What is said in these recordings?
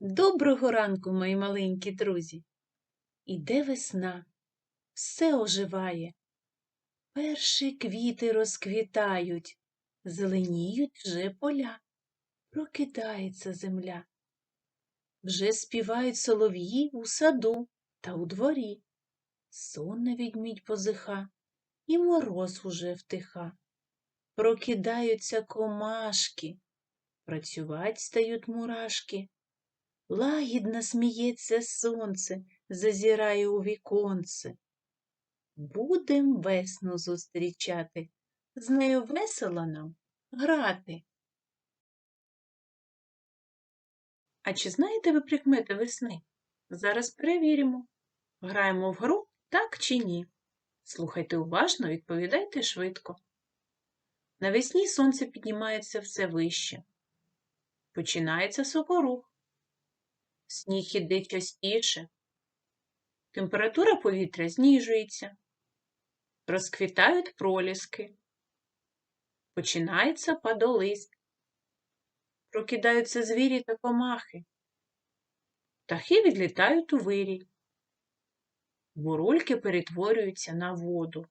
Доброго ранку, мої маленькі друзі. Іде весна, все оживає. Перші квіти розквітають, зеленіють вже поля, прокидається земля. Вже співають солов'ї у саду та у дворі. Сонне відмідь позиха, і мороз уже втиха. Прокидаються комашки, працювать стають мурашки. Лагідно сміється сонце, зазірає у віконце. Будем весну зустрічати, з нею весело нам грати. А чи знаєте ви прикмети весни? Зараз перевіримо. Граємо в гру так чи ні. Слухайте уважно, відповідайте швидко. Навесні сонце піднімається все вище. Починається сокорух. Сніг іде частіше. Температура повітря знижується. Розквітають проліски. Починається падолист. Прокидаються звірі та комахи. Птахи відлітають у вирій. Бурульки перетворюються на воду.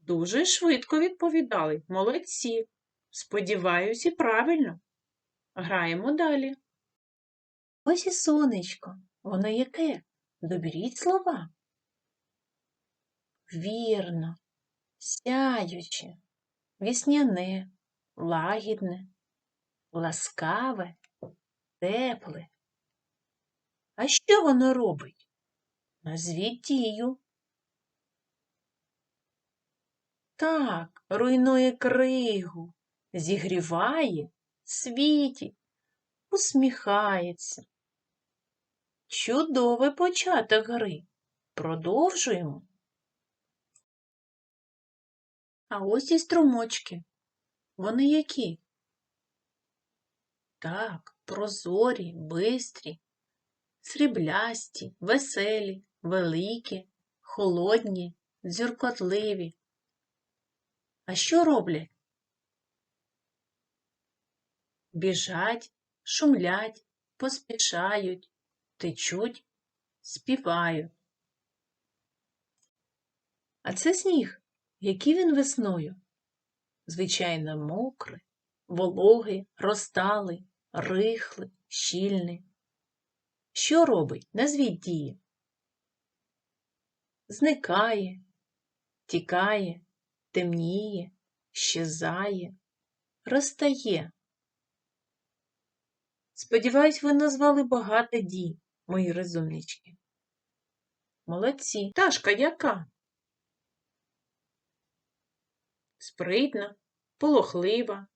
Дуже швидко відповідали. Молодці. Сподіваюсь, і правильно. Граємо далі. Ось і сонечко. Воно яке? Доберіть слова. Вірно, сяюче, вісняне, лагідне, ласкаве, тепле. А що воно робить? Назвіть дію. Так, руйнує кригу, зігріває, світить, усміхається. Чудовий початок гри. Продовжуємо. А ось і струмочки. Вони які? Так, прозорі, бистрі, сріблясті, веселі, великі, холодні, дзюркотливі. А що роблять? Біжать, шумлять, поспішають, течуть, співають. А це сніг, який він весною? Звичайно, мокрий, вологий, розталий, рихлий, щільний. Що робить? Назвіть дії. Зникає, тікає, темніє, щезає, розтає. Сподіваюсь, ви назвали багато дій, мої розумнички. Молодці. Ташка яка? Спритна, полохлива,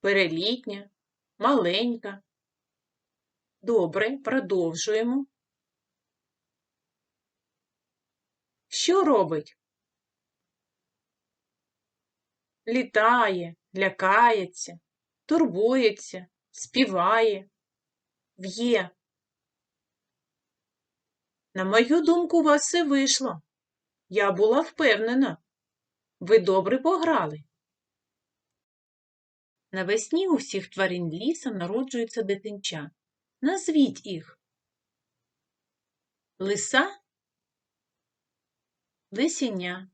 перелітня, маленька. Добре, продовжуємо. Що робить? Літає, лякається, турбується, співає, в'є. На мою думку, у вас все вийшло. Я була впевнена. Ви добре пограли. Навесні у всіх тварин ліса народжуються дитинча. Назвіть їх. Лиса, лисеня,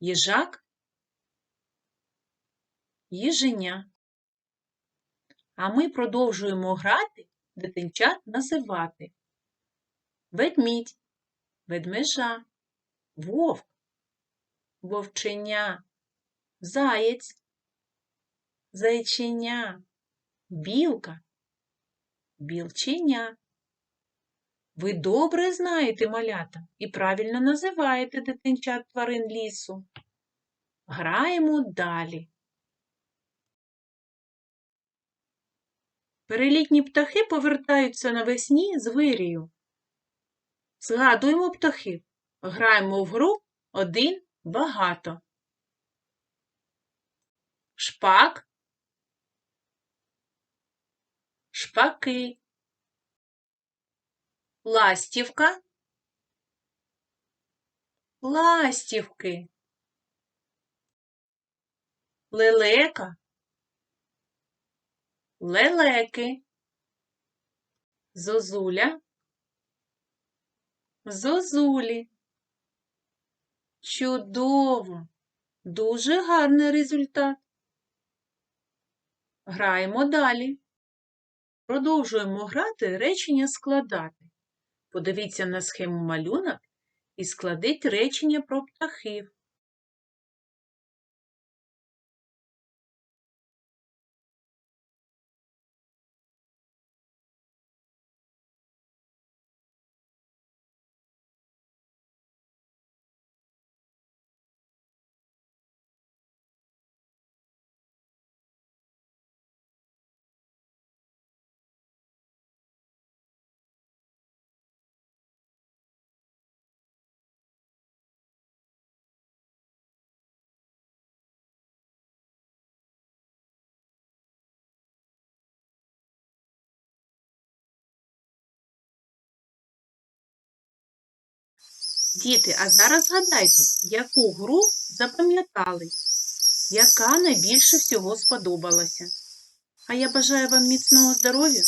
їжак, їженя. А ми продовжуємо грати, дитинчат називати. Ведмідь, ведмежа, вовк, вовченя, заєць, зайченя, білка, білченя. Ви добре знаєте малята і правильно називаєте дитинчат тварин лісу. Граємо далі. Перелітні птахи повертаються навесні з вирію. Згадуємо птахів. Граємо в гру один багато. Шпак, шпаки, ластівка, ластівки, лелека, лелеки, зозуля, зозулі. Чудово! Дуже гарний результат. Граємо далі. Продовжуємо грати речення складати. Подивіться на схему малюнок і складіть речення про птахів. Діти, а зараз згадайте, яку гру запам'ятали, яка найбільше всього сподобалася. А я бажаю вам міцного здоров'я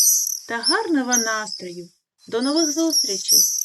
та гарного настрою. До нових зустрічей!